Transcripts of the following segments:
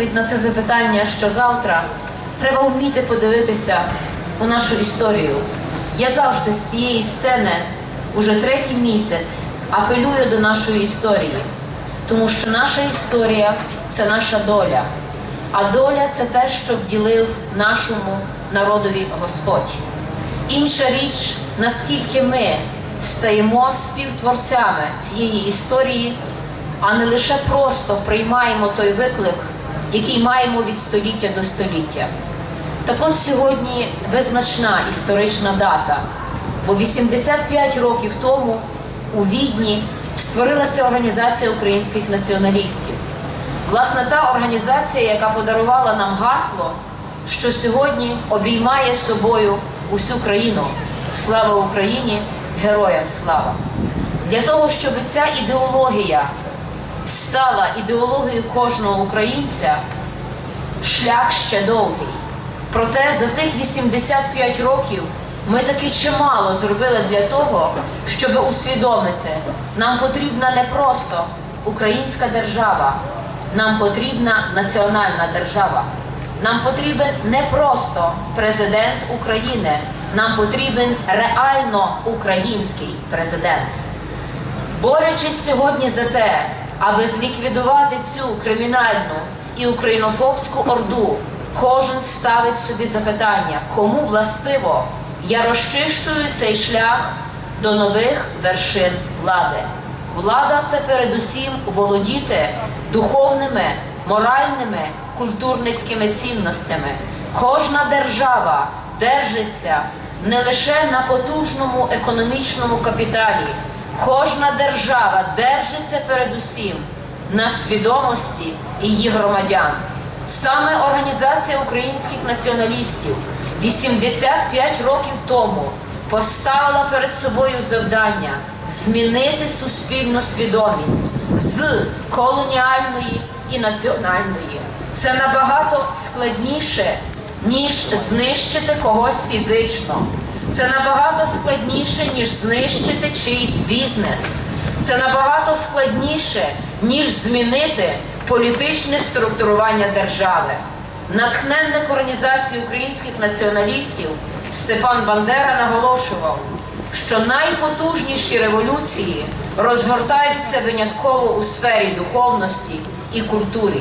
відповідь на це запитання, що завтра треба вміти подивитися у нашу історію. Я завжди з цієї сцени уже третій місяць апелюю до нашої історії, тому що наша історія це наша доля. А доля це те, що вділив нашому народові Господь. Інша річ, наскільки ми стаємо співтворцями цієї історії, а не лише просто приймаємо той виклик, який маємо від століття до століття. Так от сьогодні визначна історична дата, бо 85 років тому у Відні створилася організація українських націоналістів. Власне, та організація, яка подарувала нам гасло, що сьогодні обіймає собою усю країну. Слава Україні! Героям слава! Для того, щоб ця ідеологія стала ідеологією кожного українця, шлях ще довгий. Проте за тих 85 років ми таки чимало зробили для того, щоб усвідомити, нам потрібна не просто українська держава, нам потрібна національна держава. Нам потрібен не просто президент України, нам потрібен реально український президент. Борючись сьогодні за те, аби зліквідувати цю кримінальну і українофобську орду, кожен ставить собі запитання, кому властиво я розчищую цей шлях до нових вершин влади. Влада це передусім володіти духовними, моральними, культурницькими цінностями. Кожна держава держиться не лише на потужному економічному капіталі. Кожна держава держиться передусім на свідомості її громадян. Саме Організація українських націоналістів 85 років тому поставила перед собою завдання змінити суспільну свідомість з колоніальної і національної. Це набагато складніше, ніж знищити когось фізично. Це набагато складніше, ніж знищити чийсь бізнес. Це набагато складніше, ніж змінити політичне структурування держави. Натхненник організації українських націоналістів Степан Бандера наголошував, що найпотужніші революції розгортаються винятково у сфері духовності і культури.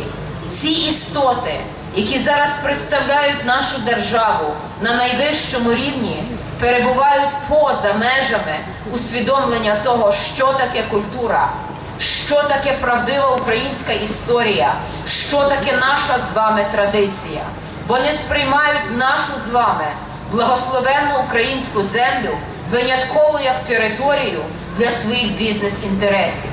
Ці істоти, які зараз представляють нашу державу на найвищому рівні, перебувають поза межами усвідомлення того, що таке культура, що таке правдива українська історія, що таке наша з вами традиція. Вони сприймають нашу з вами благословенну українську землю винятково як територію для своїх бізнес-інтересів.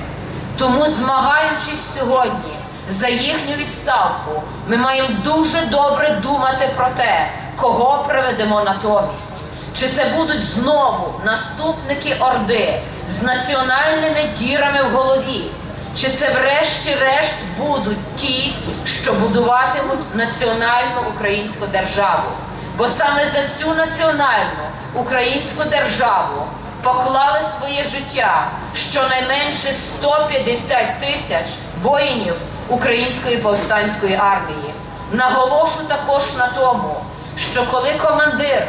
Тому, змагаючись сьогодні за їхню відставку, ми маємо дуже добре думати про те, кого приведемо натомість. Чи це будуть знову наступники Орди з національними дірами в голові? Чи це врешті-решт будуть ті, що будуватимуть національну українську державу? Бо саме за цю національну українську державу поклали своє життя щонайменше 150 тисяч воїнів Української повстанської армії. Наголошу також на тому, що коли командир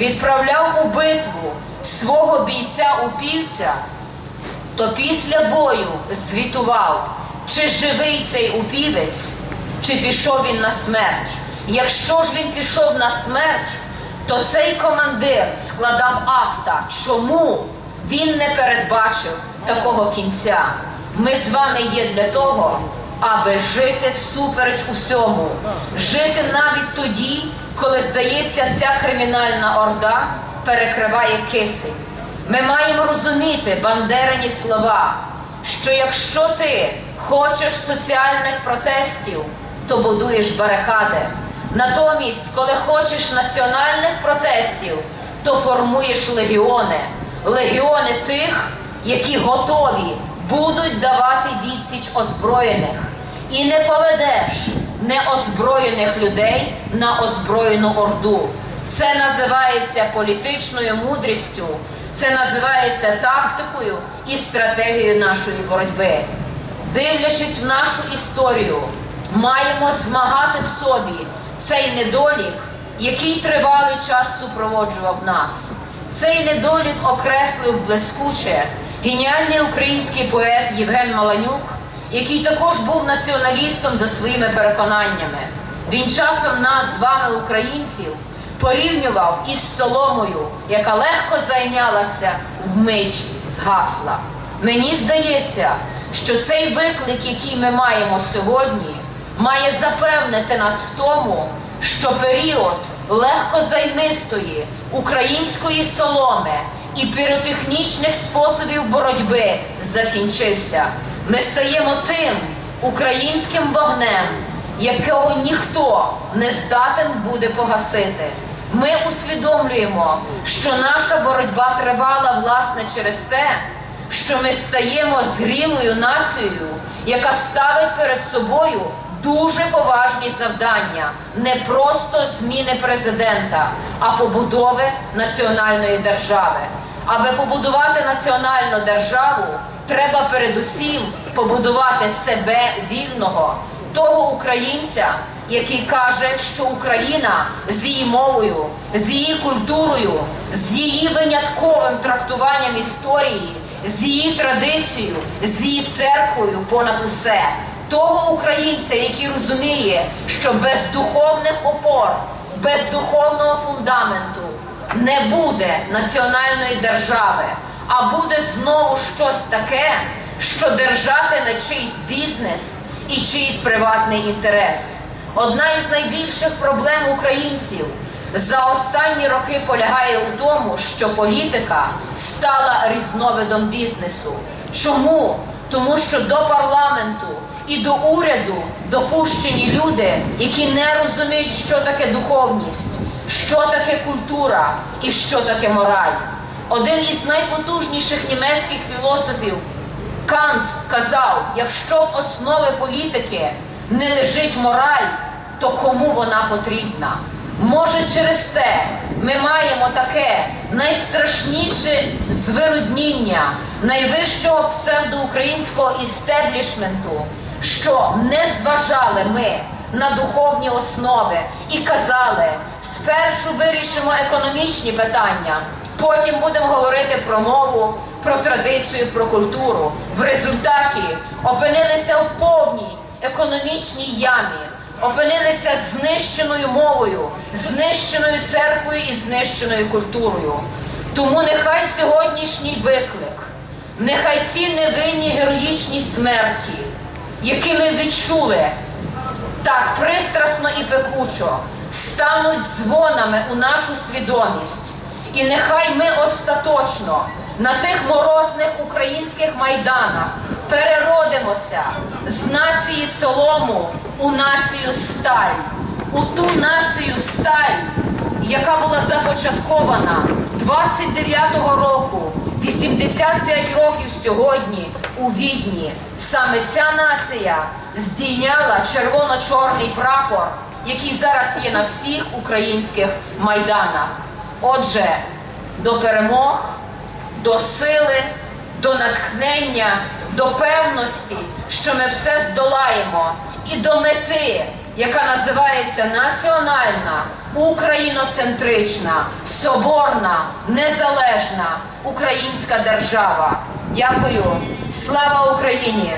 відправляв у битву свого бійця-упівця, то після бою звітував, чи живий цей упівець, чи пішов він на смерть. Якщо ж він пішов на смерть, то цей командир складав акта, чому він не передбачив такого кінця. Ми з вами є для того, аби жити всупереч усьому, жити навіть тоді, коли здається, ця кримінальна орда перекриває кисень. Ми маємо розуміти бандерені слова, що якщо ти хочеш соціальних протестів, то будуєш барикади. Натомість, коли хочеш національних протестів, то формуєш легіони. Легіони тих, які готові будуть давати відсіч озброєних. І не поведеш неозброєних людей на озброєну орду. Це називається політичною мудрістю, це називається тактикою і стратегією нашої боротьби. Дивлячись в нашу історію, маємо змагати в собі цей недолік, який тривалий час супроводжував нас. Цей недолік окреслив блискуче геніальний український поет Євген Маланюк, який також був націоналістом за своїми переконаннями. Він часом нас з вами, українців, порівнював із соломою, яка легко зайнялася вмить згасла. Мені здається, що цей виклик, який ми маємо сьогодні, має запевнити нас в тому, що період легкозаймистої української соломи і піротехнічних способів боротьби закінчився. Ми стаємо тим українським вогнем, якого ніхто не здатен буде погасити. Ми усвідомлюємо, що наша боротьба тривала власне через те, що ми стаємо зрілою нацією, яка ставить перед собою дуже поважні завдання, не просто зміни президента, а побудови національної держави. Аби побудувати національну державу, треба передусім побудувати себе вільного, того українця, який каже, що Україна з її мовою, з її культурою, з її винятковим трактуванням історії, з її традицією, з її церквою понад усе. Того українця, який розуміє, що без духовних опор, без духовного фундаменту не буде національної держави, а буде знову щось таке, що держатиме чийсь бізнес і чийсь приватний інтерес. Одна із найбільших проблем українців за останні роки полягає у тому, що політика стала різновидом бізнесу. Чому? Тому що до парламенту і до уряду допущені люди, які не розуміють, що таке духовність, що таке культура і що таке мораль. Один із найпотужніших німецьких філософів Кант казав: якщо в основі політики не лежить мораль, то кому вона потрібна? Може, через те ми маємо таке найстрашніше звирудніння найвищого псевдоукраїнського істеблішменту, що не зважали ми на духовні основи і казали, спершу вирішимо економічні питання, потім будемо говорити про мову, про традицію, про культуру. В результаті опинилися в повній економічній ямі опинилися знищеною мовою, знищеною церквою і знищеною культурою. Тому нехай сьогоднішній виклик, нехай ці невинні героїчні смерті, які ми відчули так пристрасно і пекучо, стануть дзвонами у нашу свідомість. І нехай ми остаточно на тих морозних українських майданах переродимося з нації солому у націю сталь, у ту націю сталь, яка була започаткована 29-го року, 85 років сьогодні у Відні. Саме ця нація здійняла червоно-чорний прапор, який зараз є на всіх українських майданах. Отже, до перемог, до сили, до натхнення, до певності, що ми все здолаємо, і до мети, яка називається національна, україноцентрична, соборна, незалежна українська держава. Дякую. Слава Україні!